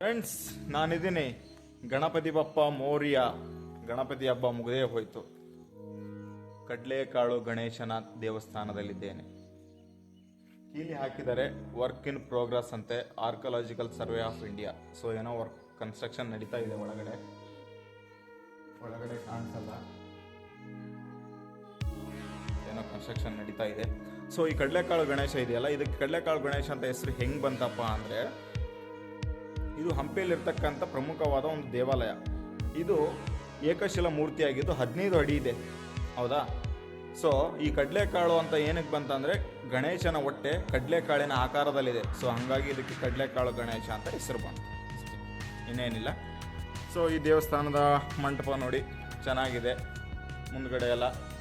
Friends ನಾನಿದ್ದೀನಿ ಗಣಪತಿ ಬಪ್ಪ ಮೌರ್ಯ ಗಣಪತಿ ಹಬ್ಬ ಮುಗದೇ ಹೋಯಿತು. ಕಡಲೆಕಾಳು ಗಣೇಶನ ದೇವಸ್ಥಾನದಲ್ಲಿದ್ದೇನೆ. ಇಲ್ಲಿ ಹಾಕಿದರೆ ವರ್ಕ್ ಇನ್ ಪ್ರೋಗ್ರೆಸ್ ಅಂತೆ archaeological survey of India so ಏನೋ ವರ್ಕ್ ಕನ್ಸ್ಟ್ರಕ್ಷನ್ ನಡೀತಾ ಇದೆ ಒಳಗಡೆ. ಒಳಗಡೆ ಕಾಣಿಸಲ್ಲ. ಏನೋ ಕನ್ಸ್ಟ್ರಕ್ಷನ್ ನಡೀತಾ ಇದೆ. ಸೊ ಈ ಕಡಲೆಕಾಳು ಗಣೇಶ ಇದೆಯಲ್ಲ, ಇದಕ್ಕೆ ಕಡಲೆಕಾಳು ಗಣೇಶ ಅಂತ ಹೆಸರು ಹೆಂಗೆ ಬಂತಪ್ಪ ಅಂದ್ರೆ, ಇದು ಹಂಪಿಯಲ್ಲಿರ್ತಕ್ಕಂಥ ಪ್ರಮುಖವಾದ ಒಂದು ದೇವಾಲಯ. ಇದು ಏಕಶಿಲ ಮೂರ್ತಿಯಾಗಿದ್ದು ಹದಿನೈದು ಅಡಿ ಇದೆ. ಹೌದಾ? ಸೊ ಈ ಕಡಲೆಕಾಳು ಅಂತ ಏನಕ್ಕೆ ಬಂತಂದರೆ, ಗಣೇಶನ ಹೊಟ್ಟೆ ಕಡಲೆಕಾಳಿನ ಆಕಾರದಲ್ಲಿದೆ. ಸೊ ಹಾಗಾಗಿ ಇದಕ್ಕೆ ಕಡಲೆಕಾಳು ಗಣೇಶ ಅಂತ ಹೆಸರು ಬಂತು. ಇನ್ನೇನಿಲ್ಲ. ಸೊ ಈ ದೇವಸ್ಥಾನದ ಮಂಟಪ ನೋಡಿ, ಚೆನ್ನಾಗಿದೆ. ಮುಂದ್ಗಡೆ ಎಲ್ಲ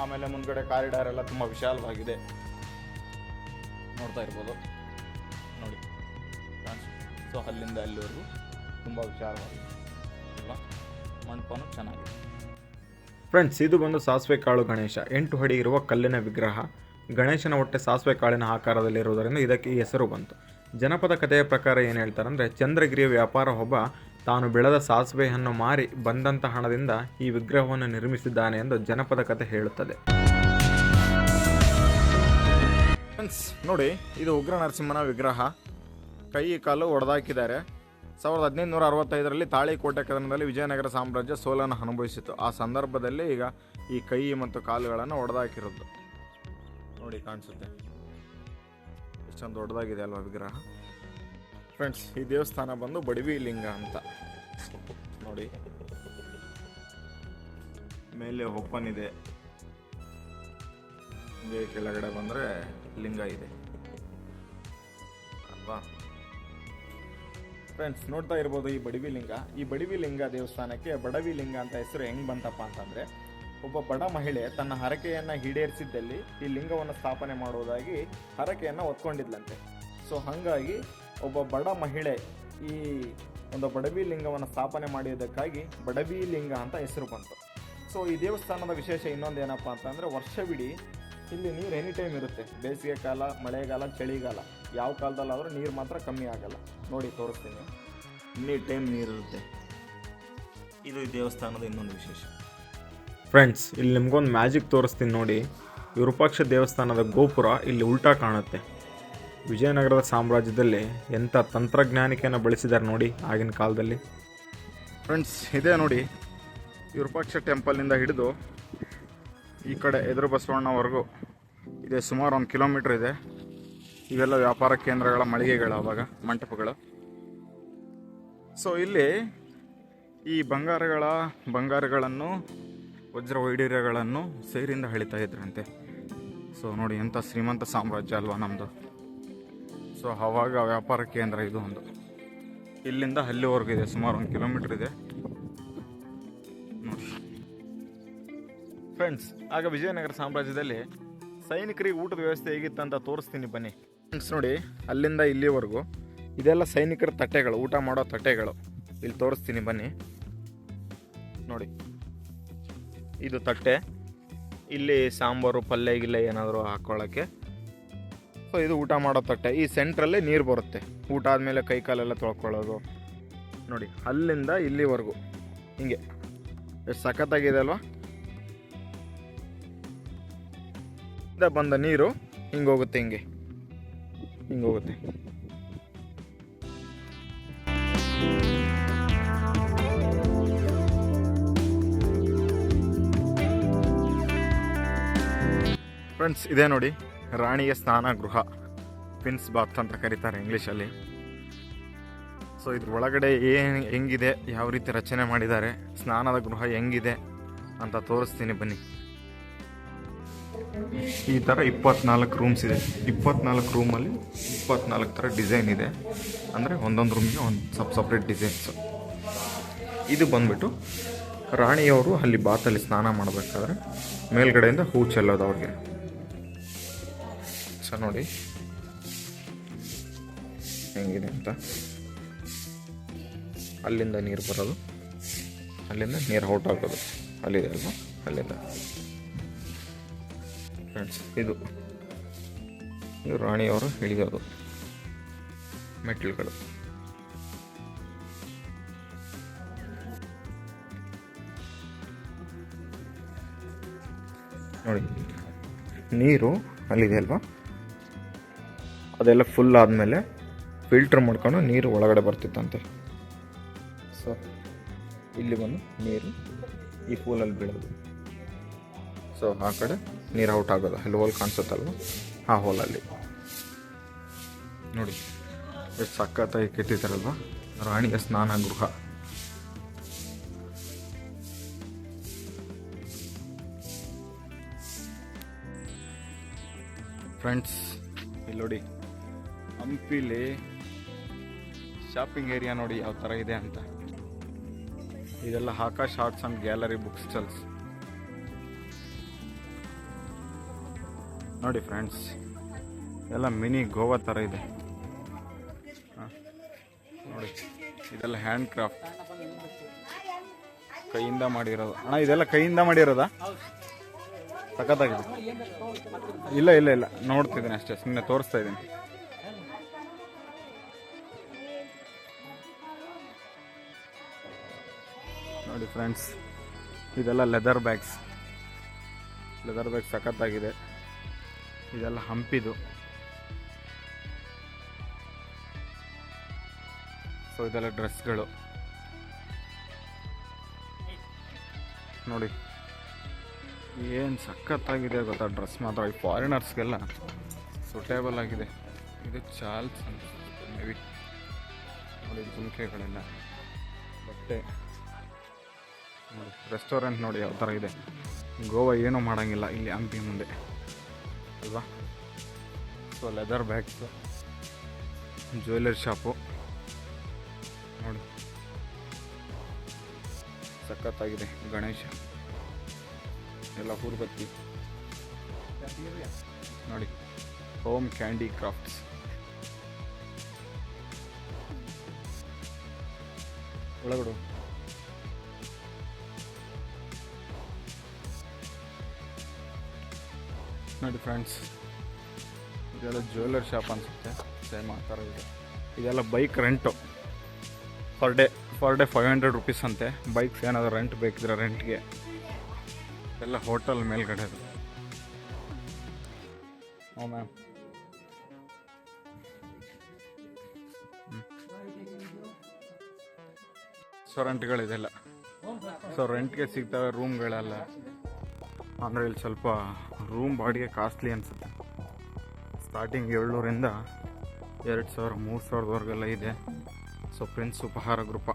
ಆಮೇಲೆ ಮುಂದ್ಗಡೆ ಕಾರಿಡಾರ್ ಎಲ್ಲ ತುಂಬ ವಿಶಾಲವಾಗಿದೆ. ನೋಡ್ತಾ ಇರ್ಬೋದು. ನೋಡಿ. ಸೊ ಅಲ್ಲಿಂದ ಅಲ್ಲಿವರೆಗೂ ತುಂಬ ವಿಚಾರವಾಗಿದೆ ಅಲ್ವಾ ಚೆನ್ನಾಗಿದೆ. ಫ್ರೆಂಡ್ಸ್, ಇದು ಬಂದು ಸಾಸಿವೆ ಕಾಳು ಗಣೇಶ. ಎಂಟು ಅಡಿ ಇರುವ ಕಲ್ಲಿನ ವಿಗ್ರಹ. ಗಣೇಶನ ಹೊಟ್ಟೆ ಸಾಸಿವೆ ಕಾಳಿನ ಆಕಾರದಲ್ಲಿರುವುದರಿಂದ ಇದಕ್ಕೆ ಈ ಹೆಸರು ಬಂತು. ಜನಪದ ಕಥೆಯ ಪ್ರಕಾರ ಏನು ಹೇಳ್ತಾರೆ ಅಂದರೆ ಚಂದ್ರಗಿರಿಯ ವ್ಯಾಪಾರ ಒಬ್ಬ ತಾನು ಬೆಳೆದ ಸಾಸಿವೆಯನ್ನು ಮಾರಿ ಬಂದಂಥ ಹಣದಿಂದ ಈ ವಿಗ್ರಹವನ್ನು ನಿರ್ಮಿಸಿದ್ದಾನೆ ಎಂದು ಜನಪದ ಕಥೆ ಹೇಳುತ್ತದೆ. ನೋಡಿ, ಇದು ಉಗ್ರ ನರಸಿಂಹನ ವಿಗ್ರಹ. ಕೈ ಕಾಲು ಒಡೆದಾಕಿದ್ದಾರೆ. ಸಾವಿರದ ಹದಿನೈದುನೂರ ಅರವತ್ತೈದರಲ್ಲಿ ತಾಳಿಕೋಟೆ ಕದನದಲ್ಲಿ ವಿಜಯನಗರ ಸಾಮ್ರಾಜ್ಯ ಸೋಲನ್ನು ಅನುಭವಿಸಿತು. ಆ ಸಂದರ್ಭದಲ್ಲಿ ಈಗ ಈ ಕೈ ಮತ್ತು ಕಾಲುಗಳನ್ನು ಒಡೆದಾಕಿರೋದು. ನೋಡಿ, ಕಾಣಿಸುತ್ತೆ. ಎಷ್ಟೊಂದು ದೊಡ್ಡದಾಗಿದೆ ಅಲ್ವಾ ವಿಗ್ರಹ? ಫ್ರೆಂಡ್ಸ್ ಈ ದೇವಸ್ಥಾನ ಬಂದು ಬಡವಿ ಲಿಂಗ ಅಂತ. ನೋಡಿ. ಮೇಲೆ ಓಪನ್ ಇದೆ. ಹಿಂಗೆ ಕೆಳಗಡೆ ಬಂದರೆ ಲಿಂಗ ಇದೆ. ಅಲ್ವಾ? ಫ್ರೆಂಡ್ಸ್ ನೋಡ್ತಾ ಇರ್ಬೋದು ಈ ಬಡವಿ ಲಿಂಗ ಈ ಬಡವಿ ಲಿಂಗ ದೇವಸ್ಥಾನಕ್ಕೆ ಬಡವಿ ಲಿಂಗ ಅಂತ ಹೆಸರು ಹೆಂಗ್ ಬಂತಪ್ಪ ಅಂತಂದರೆ, ಒಬ್ಬ ಬಡ ಮಹಿಳೆ ತನ್ನ ಹರಕೆಯನ್ನು ಈಡೇರಿಸಿದ್ದಲ್ಲಿ ಈ ಲಿಂಗವನ್ನು ಸ್ಥಾಪನೆ ಮಾಡುವುದಾಗಿ ಹರಕೆಯನ್ನು ಒತ್ಕೊಂಡಿದ್ಲಂತೆ ಸೊ ಹಾಗಾಗಿ ಒಬ್ಬ ಬಡ ಮಹಿಳೆ ಈ ಒಂದು ಬಡವಿ ಲಿಂಗವನ್ನು ಸ್ಥಾಪನೆ ಮಾಡಿದ್ದಕ್ಕಾಗಿ ಬಡವಿ ಲಿಂಗ ಅಂತ ಹೆಸರು ಬಂತು. ಸೊ ಈ ದೇವಸ್ಥಾನದ ವಿಶೇಷ ಇನ್ನೊಂದು ಏನಪ್ಪ ಅಂತಂದರೆ ವರ್ಷವಿಡೀ ಇಲ್ಲಿ ನೀರು ಎನಿ ಟೈಮ್ ಇರುತ್ತೆ. ಬೇಸಿಗೆ ಕಾಲ ಮಳೆಗಾಲ ಚಳಿಗಾಲ. ಯಾವ ಕಾಲದಲ್ಲಾದರೂ ನೀರು ಮಾತ್ರ ಕಮ್ಮಿ ಆಗಲ್ಲ. ನೋಡಿ ತೋರಿಸ್ತೀನಿ. ಎನಿ ಟೈಮ್ ನೀರಿರುತ್ತೆ ಇದು ಈ ದೇವಸ್ಥಾನದ ಇನ್ನೊಂದು ವಿಶೇಷ. ಫ್ರೆಂಡ್ಸ್ ಇಲ್ಲಿ ನಿಮ್ಗೊಂದು ಮ್ಯಾಜಿಕ್ ತೋರಿಸ್ತೀನಿ ನೋಡಿ. ವಿರೂಪಾಕ್ಷ ದೇವಸ್ಥಾನದ ಗೋಪುರ ಇಲ್ಲಿ ಉಲ್ಟಾ ಕಾಣುತ್ತೆ. ವಿಜಯನಗರದ ಸಾಮ್ರಾಜ್ಯದಲ್ಲಿ ಎಂಥ ತಂತ್ರಜ್ಞಾನಿಕೆಯನ್ನು ಬಳಸಿದ್ದಾರೆ ನೋಡಿ ಆಗಿನ ಕಾಲದಲ್ಲಿ. ಫ್ರೆಂಡ್ಸ್, ಇದೇ ನೋಡಿ, ವಿರೂಪಾಕ್ಷ ಟೆಂಪಲ್ನಿಂದ ಹಿಡಿದು ಈ ಕಡೆ ಎದುರು ಬಸವಣ್ಣವರೆಗೂ ಇದೆ ಸುಮಾರು ಒಂದು ಕಿಲೋಮೀಟ್ರ್ ಇದೆ. ಇವೆಲ್ಲ ವ್ಯಾಪಾರ ಕೇಂದ್ರಗಳ ಮಳಿಗೆಗಳು ಆವಾಗ ಮಂಟಪಗಳು. ಸೊ ಇಲ್ಲಿ ಈ ಬಂಗಾರಗಳ ಬಂಗಾರಗಳನ್ನು, ವಜ್ರ ವೈಡೂರ್ಯಗಳನ್ನು ಸೇರಿಂದ ಇದ್ರಂತೆ. ಸೊ ನೋಡಿ, ಎಂಥ ಶ್ರೀಮಂತ ಸಾಮ್ರಾಜ್ಯ ಅಲ್ವಾ ನಮ್ಮದು ಸೊ ಅವಾಗ ವ್ಯಾಪಾರ ಕೇಂದ್ರ ಇದು ಒಂದು. ಇಲ್ಲಿಂದ ಅಲ್ಲಿವರೆಗೂ ಇದೆ, ಸುಮಾರು ಒಂದು ಕಿಲೋಮೀಟ್ರ್ ಇದೆ. ಫ್ರೆಂಡ್ಸ್ ಆಗ ವಿಜಯನಗರ ಸಾಮ್ರಾಜ್ಯದಲ್ಲಿ ಸೈನಿಕರಿಗೆ ಊಟದ ವ್ಯವಸ್ಥೆ ಹೇಗಿತ್ತು ಅಂತ ತೋರಿಸ್ತೀನಿ ಬನ್ನಿ. ಫ್ರೆಂಡ್ಸ್ ನೋಡಿ, ಅಲ್ಲಿಂದ ಇಲ್ಲಿವರೆಗೂ ಇದೆಲ್ಲ ಸೈನಿಕರ ತಟ್ಟೆಗಳು, ಊಟ ಮಾಡೋ ತಟ್ಟೆಗಳು. ಇಲ್ಲಿ ತೋರಿಸ್ತೀನಿ ಬನ್ನಿ. ನೋಡಿ. ಇದು ತಟ್ಟೆ. ಇಲ್ಲಿ ಸಾಂಬಾರು, ಪಲ್ಯ ಗಿಲ್ಲೆ ಏನಾದರೂ ಹಾಕ್ಕೊಳ್ಳೋಕ್ಕೆ ಸೊ ಇದು ಊಟ ಮಾಡೋ ತಟ್ಟೆ. ಈ ಸೆಂಟ್ರಲ್ಲೇ ನೀರು ಬರುತ್ತೆ. ಊಟ ಆದಮೇಲೆ ಕೈ ಕಾಲೆಲ್ಲ ತೊಳ್ಕೊಳ್ಳೋದು. ನೋಡಿ, ಅಲ್ಲಿಂದ ಇಲ್ಲಿವರೆಗೂ. ಹಿಂಗೆ. ಎಷ್ಟು ಸಖತ್ತಾಗಿದೆ ಅಲ್ವಾ? ಇಂದ ಬಂದ ನೀರು ಹಿಂಗೆ ಹೋಗುತ್ತೆ ಹಿಂಗೆ. ಹಿಂಗೆ ಹೋಗುತ್ತೆ. ಫ್ರೆಂಡ್ಸ್ ಇದೆ ನೋಡಿ. ರಾಣಿಯ ಸ್ನಾನ ಗೃಹ ಪಿನ್ಸ್ ಬಾತ್ ಅಂತ ಕರೀತಾರೆ ಇಂಗ್ಲೀಷಲ್ಲಿ. ಸೊ ಇದ್ರ ಒಳಗಡೆ ಏನು ಹೆಂಗಿದೆ, ಯಾವ ರೀತಿ ರಚನೆ ಮಾಡಿದ್ದಾರೆ, ಸ್ನಾನದ ಗೃಹ ಹೆಂಗಿದೆ ಅಂತ ತೋರಿಸ್ತೀನಿ ಬನ್ನಿ. ಈ ಥರ ಇಪ್ಪತ್ನಾಲ್ಕು ರೂಮ್ಸ್ ಇದೆ. ಇಪ್ಪತ್ನಾಲ್ಕು ರೂಮಲ್ಲಿ ಇಪ್ಪತ್ನಾಲ್ಕು ಥರ ಡಿಸೈನ್ ಇದೆ. ಅಂದರೆ ಒಂದೊಂದು ರೂಮ್ಗೆ ಒಂದು ಸಪ್ ಸಪ್ರೇಟ್ ಡಿಸೈನ್ಸು ಇದು ಬಂದ್ಬಿಟ್ಟು ರಾಣಿಯವರು ಅಲ್ಲಿ ಬಾತಲ್ಲಿ ಸ್ನಾನ ಮಾಡಬೇಕಾದ್ರೆ ಮೇಲ್ಗಡೆಯಿಂದ ಹೂ ಚೆಲ್ಲೋದು ಅವ್ರಿಗೆ ನೋಡಿ. ಹೆಂಗಿದೆ ಅಂತ. ಅಲ್ಲಿಂದ ನೀರು ಬರೋದು. ಅಲ್ಲಿಂದ ನೀರು ಔಟ್ ಆಗೋದು. ಅಲ್ಲಿದೆ ಅಲ್ವಾ? ಅಲ್ಲಿಂದ. ಫ್ರೆಂಡ್ಸ್ ಇದು. ಇದು ರಾಣಿಯವರು ಇಳಿಯೋದು. ಮೆಟ್ಟಿಲುಗಳು. ನೋಡಿ, ನೀರು ಅಲ್ಲಿದೆ ಅಲ್ವಾ? ಅದೆಲ್ಲ ಫುಲ್ ಆದಮೇಲೆ ಫಿಲ್ಟರ್ ಮಾಡ್ಕೊಂಡು ನೀರು ಒಳಗಡೆ ಬರ್ತಿತ್ತಂತೆ. ಸೊ ಇಲ್ಲಿ ಬಂದು ನೀರು ಈ ಪೂಲಲ್ಲಿ ಬೀಳೋದು. ಸೊ ಆ ಕಡೆ ನೀರು ಔಟ್ ಆಗೋದು. ಅಲ್ಲಿ ಹೋಲ್ ಕಾಣಿಸುತ್ತಲ್ವ? ಆ ಹೋಲಲ್ಲಿ ನೋಡಿ, ಎಷ್ಟು ಸಖತ್ತಾಗಿ ಕೆತ್ತಿದ್ದಾರಲ್ವ ರಾಣಿಯ ಸ್ನಾನ ಗೃಹ ಫ್ರೆಂಡ್ಸ್ ಇಲ್ಲಿ ನೋಡಿ. ಹಂಪಿಲಿ ಶಾಪಿಂಗ್ ಏರಿಯಾ ನೋಡಿ ಯಾವ ಥರ ಇದೆ ಅಂತ. ಇದೆಲ್ಲ Akash arts and gallery book stalls. ನೋಡಿ ಫ್ರೆಂಡ್ಸ್ ಎಲ್ಲ ಮಿನಿ ಗೋವಾ ಥರ ಇದೆ. ನೋಡಿ, ಇದೆಲ್ಲ ಹ್ಯಾಂಡ್ ಕ್ರಾಫ್ಟ್ ಕೈಯಿಂದ ಮಾಡಿರೋದು. ಅಣ್ಣ, ಇದೆಲ್ಲ ಕೈಯಿಂದ ಮಾಡಿರೋದಾ? ಸಖತ್ತಾಗಿದೆ. ಇಲ್ಲ ಇಲ್ಲ ಇಲ್ಲ, ನೋಡ್ತಿದ್ದೀನಿ ಅಷ್ಟೇ ಸುಮ್ಮನೆ ತೋರಿಸ್ತಾ ಇದ್ದೀನಿ. ನೋಡಿ ಫ್ರೆಂಡ್ಸ್, ಇದೆಲ್ಲ ಲೆದರ್ ಬ್ಯಾಗ್ಸ್ ಲೆದರ್ ಬ್ಯಾಗ್ ಸಖತ್ತಾಗಿದೆ. ಇದೆಲ್ಲ ಹಂಪಿದು. ಸೊ ಇದೆಲ್ಲ ಡ್ರೆಸ್ಗಳು ನೋಡಿ, ಏನು ಸಖತ್ತಾಗಿದೆ ಗೊತ್ತಾ? ಡ್ರೆಸ್ ಮಾತ್ರ ಈ ಫಾರಿನರ್ಸ್ಗೆಲ್ಲ ಸೂಟೇಬಲ್ ಆಗಿದೆ. ಇದು ಚಾಲ್ಸ್ ಮೇ ಬಿ ನೋಡಿ ಜುಮ್ಕೆಗಳೆಲ್ಲ ಬಟ್ಟೆ. ನೋಡಿ ರೆಸ್ಟೋರೆಂಟ್ ನೋಡಿ ಯಾವ ಥರ ಇದೆ. ಗೋವಾ ಏನೂ ಮಾಡೋಂಗಿಲ್ಲ, ಇಲ್ಲಿ ಹಂಪಿ ಮುಂದೆ. ಅಲ್ವಾ? So leather bags jewellery shop ನೋಡಿ. ಸಖತ್ತಾಗಿದೆ, ಗಣೇಶ. ಎಲ್ಲ ಹೂರ್ಬತ್ತಿ ನೋಡಿ ಹೋಮ್ ಕ್ಯಾಂಡಿ ಕ್ರಾಫ್ಟ್ಸ್ ಒಳಗಡು ನೋಡಿ ಫ್ರೆಂಡ್ಸ್ ಇದೆಲ್ಲ ಜ್ಯುವೆಲ್ಲರ್ ಶಾಪ್ ಅನಿಸುತ್ತೆ. ಸೇಮ್ ಆ ಥರ ಇದೆ. ಇದೆಲ್ಲ bike rent per day per day five hundred rupees ಅಂತೆ. ಬೈಕ್ಸ್ ಏನಾದರೂ ರೆಂಟ್ ಬೇಕಿದ್ರೆ ರೆಂಟ್ಗೆ ಎಲ್ಲ ಹೋಟೆಲ್ ಮೇಲ್ಗಡೆ ಅದು ಓ ಮ್ಯಾಮ್ ಸೊ ರೆಂಟ್ಗಳಿದೆಲ್ಲ ಸೊ ರೆಂಟ್ಗೆ ಸಿಗ್ತವೆ ರೂಮ್ಗಳೆಲ್ಲ ಅಂದರೆ ಇಲ್ಲಿ ಸ್ವಲ್ಪ ರೂಮ್ ಬಾಡಿಗೆ ಕಾಸ್ಟ್ಲಿ ಅನಿಸುತ್ತೆ. ಸ್ಟಾರ್ಟಿಂಗ್ ಏಳ್ನೂರಿಂದ ಎರಡು ಸಾವಿರ, ಮೂರು ಸಾವಿರದವರೆಗೆಲ್ಲ ಇದೆ. ಸೊ ಫ್ರೆಂಡ್ಸ್ ಉಪಹಾರ ಗೃಪ